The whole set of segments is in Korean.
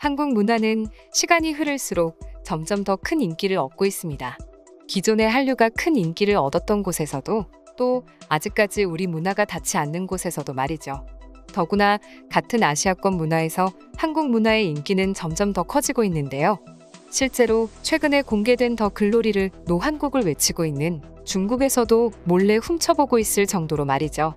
한국 문화는 시간이 흐를수록 점점 더 큰 인기를 얻고 있습니다. 기존의 한류가 큰 인기를 얻었던 곳에서도 또 아직까지 우리 문화가 닿지 않는 곳에서도 말이죠. 더구나 같은 아시아권 문화에서 한국 문화의 인기는 점점 더 커지고 있는데요. 실제로 최근에 공개된 더 글로리를 노한국을 외치고 있는 중국에서도 몰래 훔쳐보고 있을 정도로 말이죠.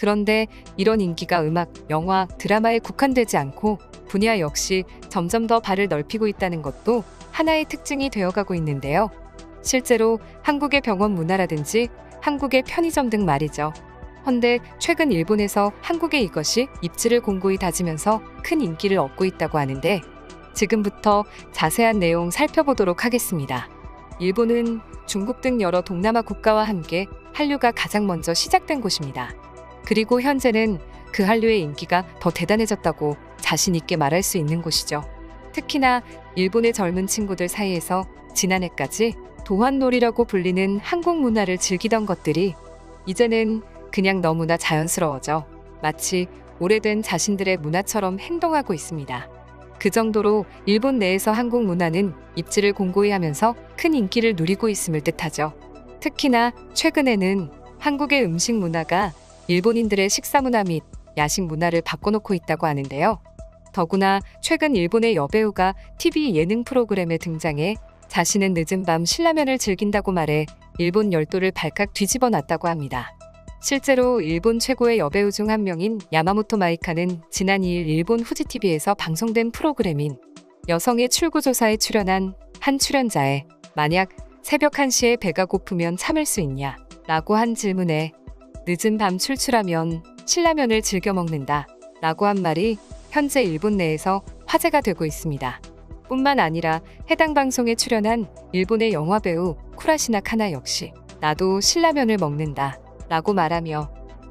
그런데 이런 인기가 음악, 영화, 드라마에 국한되지 않고 분야 역시 점점 더 발을 넓히고 있다는 것도 하나의 특징이 되어가고 있는데요. 실제로 한국의 병원 문화라든지 한국의 편의점 등 말이죠. 헌데 최근 일본에서 한국의 이것이 입지를 공고히 다지면서 큰 인기를 얻고 있다고 하는데 지금부터 자세한 내용 살펴보도록 하겠습니다. 일본은 중국 등 여러 동남아 국가와 함께 한류가 가장 먼저 시작된 곳입니다. 그리고 현재는 그 한류의 인기가 더 대단해졌다고 자신 있게 말할 수 있는 곳이죠. 특히나 일본의 젊은 친구들 사이에서 지난해까지 도환놀이라고 불리는 한국 문화를 즐기던 것들이 이제는 그냥 너무나 자연스러워져 마치 오래된 자신들의 문화처럼 행동하고 있습니다. 그 정도로 일본 내에서 한국 문화는 입지를 공고히 하면서 큰 인기를 누리고 있음을 뜻하죠. 특히나 최근에는 한국의 음식 문화가 일본인들의 식사 문화 및 야식 문화를 바꿔놓고 있다고 하는데요. 더구나 최근 일본의 여배우가 TV 예능 프로그램에 등장해 자신은 늦은 밤 신라면을 즐긴다고 말해 일본 열도를 발칵 뒤집어 놨다고 합니다. 실제로 일본 최고의 여배우 중 한 명인 야마모토 마이카는 지난 2일 일본 후지TV에서 방송된 프로그램인 여성의 출구조사에 출연한 한 출연자의 만약 새벽 1시에 배가 고프면 참을 수 있냐? 라고 한 질문에 늦은 밤 출출하면 신라면을 즐겨 먹는다. 라고 한 말이 현재 일본 내에서 화제가 되고 있습니다. 뿐만 아니라 해당 방송에 출연한 일본의 영화배우 쿠라시나 카나 역시 나도 신라면을 먹는다. 라고 말하며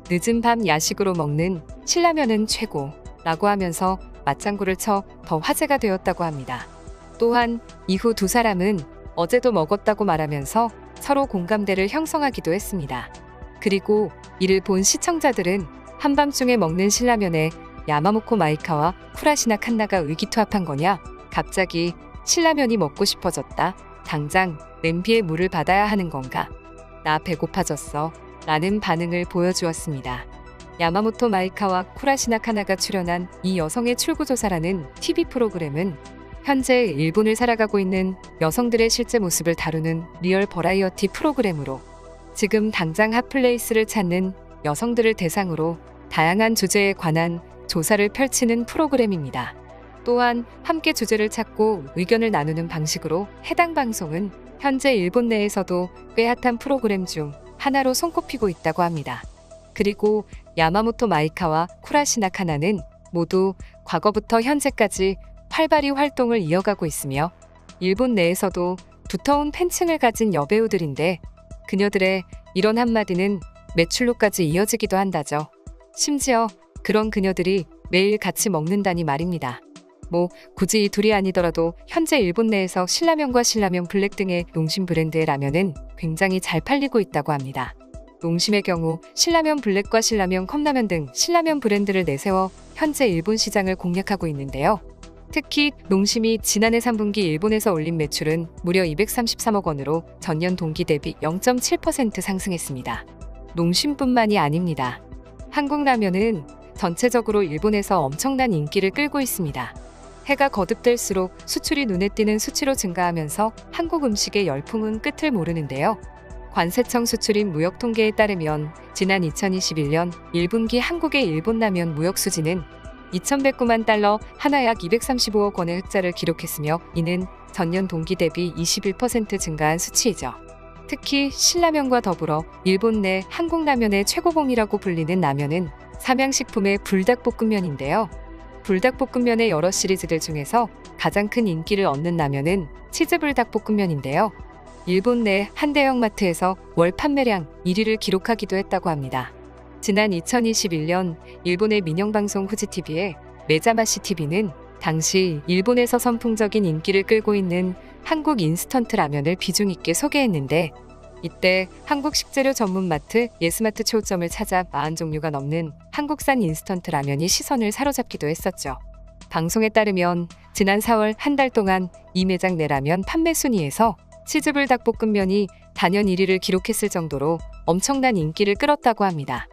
늦은 밤 야식으로 먹는 신라면은 최고. 라고 하면서 맞장구를 쳐 더 화제가 되었다고 합니다. 또한 이후 두 사람은 어제도 먹었다고 말하면서 서로 공감대를 형성하기도 했습니다. 그리고 이를 본 시청자들은 한밤중에 먹는 신라면에 야마모코 마이카와 쿠라시나 칸나가 의기투합한 거냐? 갑자기 신라면이 먹고 싶어졌다. 당장 냄비에 물을 받아야 하는 건가? 나 배고파졌어. 라는 반응을 보여주었습니다. 야마모토 마이카와 쿠라시나 카나가 출연한 이 여성의 출구조사라는 TV 프로그램은 현재 일본을 살아가고 있는 여성들의 실제 모습을 다루는 리얼 버라이어티 프로그램으로 지금 당장 핫플레이스를 찾는 여성들을 대상으로 다양한 주제에 관한 조사를 펼치는 프로그램입니다. 또한 함께 주제를 찾고 의견을 나누는 방식으로 해당 방송은 현재 일본 내에서도 꽤 핫한 프로그램 중 하나로 손꼽히고 있다고 합니다. 그리고 야마모토 마이카와 쿠라시나 카나는 모두 과거부터 현재까지 활발히 활동을 이어가고 있으며 일본 내에서도 두터운 팬층을 가진 여배우들인데 그녀들의 이런 한마디는 매출로까지 이어지기도 한다죠. 심지어 그런 그녀들이 매일 같이 먹는다니 말입니다. 뭐 굳이 이 둘이 아니더라도 현재 일본 내에서 신라면과 신라면 블랙 등의 농심 브랜드의 라면은 굉장히 잘 팔리고 있다고 합니다. 농심의 경우 신라면 블랙과 신라면 컵라면 등 신라면 브랜드를 내세워 현재 일본 시장을 공략하고 있는데요. 특히 농심이 지난해 3분기 일본에서 올린 매출은 무려 233억 원으로 전년 동기 대비 0.7% 상승했습니다. 농심뿐만이 아닙니다. 한국 라면은 전체적으로 일본에서 엄청난 인기를 끌고 있습니다. 해가 거듭될수록 수출이 눈에 띄는 수치로 증가하면서 한국 음식의 열풍은 끝을 모르는데요. 관세청 수출인 무역 통계에 따르면 지난 2021년 1분기 한국의 일본 라면 무역 수지는 2,109만 달러, 하나 약 235억 원의 흑자를 기록했으며 이는 전년 동기 대비 21% 증가한 수치이죠. 특히 신라면과 더불어 일본 내 한국 라면의 최고봉이라고 불리는 라면은 삼양식품의 불닭볶음면인데요. 불닭볶음면의 여러 시리즈들 중에서 가장 큰 인기를 얻는 라면은 치즈불닭볶음면인데요. 일본 내 한 대형 마트에서 월 판매량 1위를 기록하기도 했다고 합니다. 지난 2021년 일본의 민영방송 후지TV의 메자마시 TV는 당시 일본에서 선풍적인 인기를 끌고 있는 한국 인스턴트 라면을 비중 있게 소개했는데 이때 한국 식재료 전문 마트 예스마트 초점을 찾아 40 종류가 넘는 한국산 인스턴트 라면이 시선을 사로잡기도 했었죠. 방송에 따르면 지난 4월 한 달 동안 이 매장 내 라면 판매 순위에서 치즈불 닭볶음면이 단연 1위를 기록했을 정도로 엄청난 인기를 끌었다고 합니다.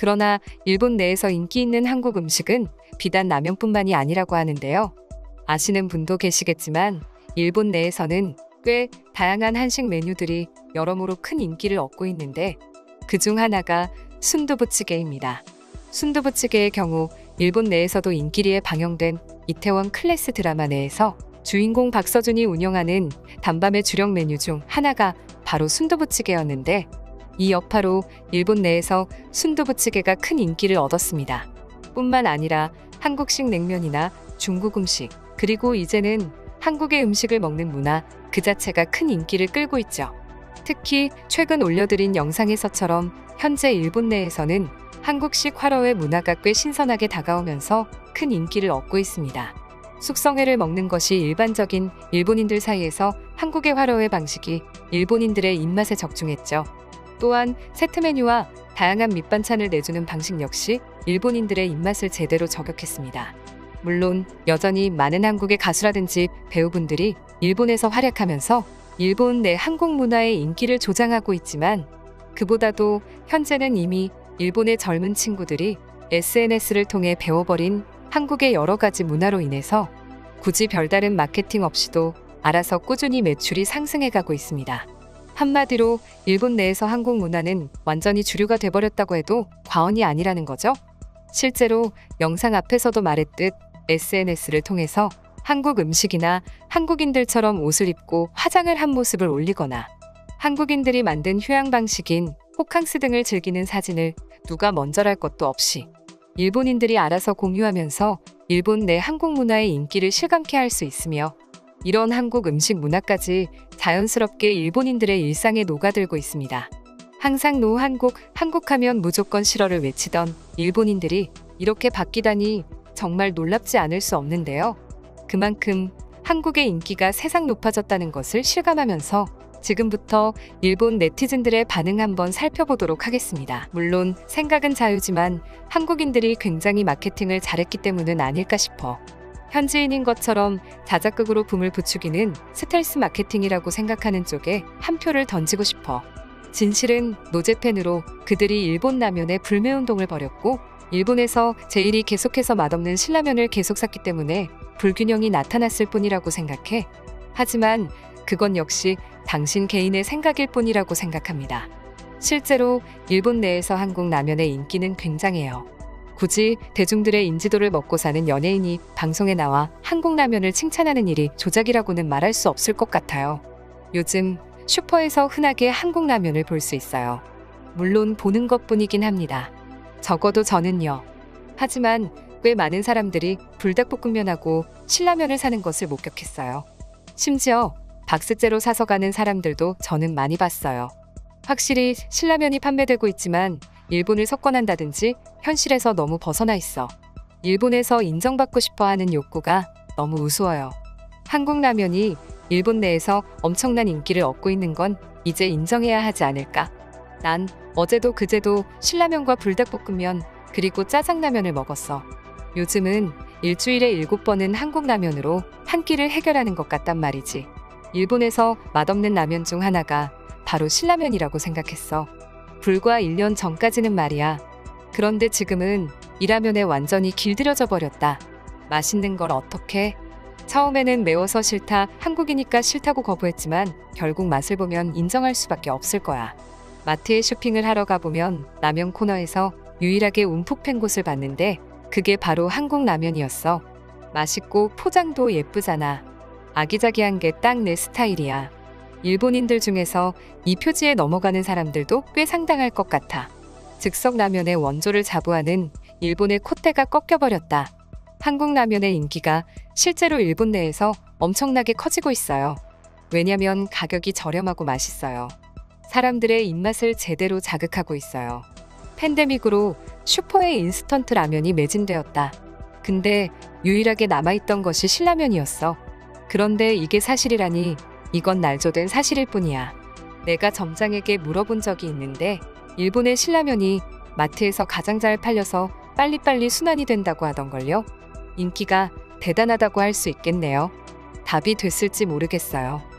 그러나 일본 내에서 인기 있는 한국 음식은 비단 라면뿐만이 아니라고 하는데요. 아시는 분도 계시겠지만 일본 내에서는 꽤 다양한 한식 메뉴들이 여러모로 큰 인기를 얻고 있는데 그 중 하나가 순두부찌개입니다. 순두부찌개의 경우 일본 내에서도 인기리에 방영된 이태원 클래스 드라마 내에서 주인공 박서준이 운영하는 단밤의 주력 메뉴 중 하나가 바로 순두부찌개였는데 이 여파로 일본 내에서 순두부찌개가 큰 인기를 얻었습니다. 뿐만 아니라 한국식 냉면이나 중국 음식, 그리고 이제는 한국의 음식을 먹는 문화 그 자체가 큰 인기를 끌고 있죠. 특히 최근 올려드린 영상에서처럼 현재 일본 내에서는 한국식 화로회 문화가 꽤 신선하게 다가오면서 큰 인기를 얻고 있습니다. 숙성회를 먹는 것이 일반적인 일본인들 사이에서 한국의 화로회 방식이 일본인들의 입맛에 적중했죠. 또한 세트 메뉴와 다양한 밑반찬을 내주는 방식 역시 일본인들의 입맛을 제대로 저격했습니다. 물론 여전히 많은 한국의 가수라든지 배우분들이 일본에서 활약하면서 일본 내 한국 문화의 인기를 조장하고 있지만 그보다도 현재는 이미 일본의 젊은 친구들이 SNS를 통해 배워버린 한국의 여러 가지 문화로 인해서 굳이 별다른 마케팅 없이도 알아서 꾸준히 매출이 상승해가고 있습니다. 한마디로 일본 내에서 한국 문화는 완전히 주류가 돼버렸다고 해도 과언이 아니라는 거죠. 실제로 영상 앞에서도 말했듯 SNS를 통해서 한국 음식이나 한국인들처럼 옷을 입고 화장을 한 모습을 올리거나 한국인들이 만든 휴양 방식인 호캉스 등을 즐기는 사진을 누가 먼저랄 것도 없이 일본인들이 알아서 공유하면서 일본 내 한국 문화의 인기를 실감케 할 수 있으며 이런 한국 음식 문화까지 자연스럽게 일본인들의 일상에 녹아들고 있습니다. 항상 노 한국, 한국하면 무조건 싫어를 외치던 일본인들이 이렇게 바뀌다니 정말 놀랍지 않을 수 없는데요. 그만큼 한국의 인기가 세상 높아졌다는 것을 실감하면서 지금부터 일본 네티즌들의 반응 한번 살펴보도록 하겠습니다. 물론 생각은 자유지만 한국인들이 굉장히 마케팅을 잘했기 때문은 아닐까 싶어. 현지인인 것처럼 자작극으로 붐을 부추기는 스텔스 마케팅이라고 생각하는 쪽에 한 표를 던지고 싶어. 진실은 노제팬으로 그들이 일본 라면에 불매운동을 벌였고 일본에서 제일이 계속해서 맛없는 신라면을 계속 샀기 때문에 불균형이 나타났을 뿐이라고 생각해. 하지만 그건 역시 당신 개인의 생각일 뿐이라고 생각합니다. 실제로 일본 내에서 한국 라면의 인기는 굉장해요. 굳이 대중들의 인지도를 먹고 사는 연예인이 방송에 나와 한국 라면을 칭찬하는 일이 조작이라고는 말할 수 없을 것 같아요. 요즘 슈퍼에서 흔하게 한국 라면을 볼 수 있어요. 물론 보는 것 뿐이긴 합니다. 적어도 저는요. 하지만 꽤 많은 사람들이 불닭볶음면하고 신라면을 사는 것을 목격했어요. 심지어 박스째로 사서 가는 사람들도 저는 많이 봤어요. 확실히 신라면이 판매되고 있지만 일본을 석권한다든지 현실에서 너무 벗어나 있어. 일본에서 인정받고 싶어 하는 욕구가 너무 우스워요. 한국 라면이 일본 내에서 엄청난 인기를 얻고 있는 건 이제 인정해야 하지 않을까. 난 어제도 그제도 신라면과 불닭볶음면 그리고 짜장라면을 먹었어. 요즘은 일주일에 일곱 번은 한국 라면으로 한 끼를 해결하는 것 같단 말이지. 일본에서 맛없는 라면 중 하나가 바로 신라면이라고 생각했어. 불과 1년 전까지는 말이야. 그런데 지금은 이 라면에 완전히 길들여져 버렸다. 맛있는 걸 어떻게? 처음에는 매워서 싫다, 한국이니까 싫다고 거부했지만 결국 맛을 보면 인정할 수밖에 없을 거야. 마트에 쇼핑을 하러 가보면 라면 코너에서 유일하게 움푹 팬 곳을 봤는데 그게 바로 한국 라면이었어. 맛있고 포장도 예쁘잖아. 아기자기한 게 딱 내 스타일이야. 일본인들 중에서 이 표지에 넘어가는 사람들도 꽤 상당할 것 같아. 즉석 라면의 원조를 자부하는 일본의 콧대가 꺾여버렸다. 한국 라면의 인기가 실제로 일본 내에서 엄청나게 커지고 있어요. 왜냐면 가격이 저렴하고 맛있어요. 사람들의 입맛을 제대로 자극하고 있어요. 팬데믹으로 슈퍼의 인스턴트 라면이 매진되었다. 근데 유일하게 남아있던 것이 신라면이었어. 그런데 이게 사실이라니 이건 날조된 사실일 뿐이야. 내가 점장에게 물어본 적이 있는데 일본의 신라면이 마트에서 가장 잘 팔려서 빨리빨리 순환이 된다고 하던걸요. 인기가 대단하다고 할 수 있겠네요. 답이 됐을지 모르겠어요.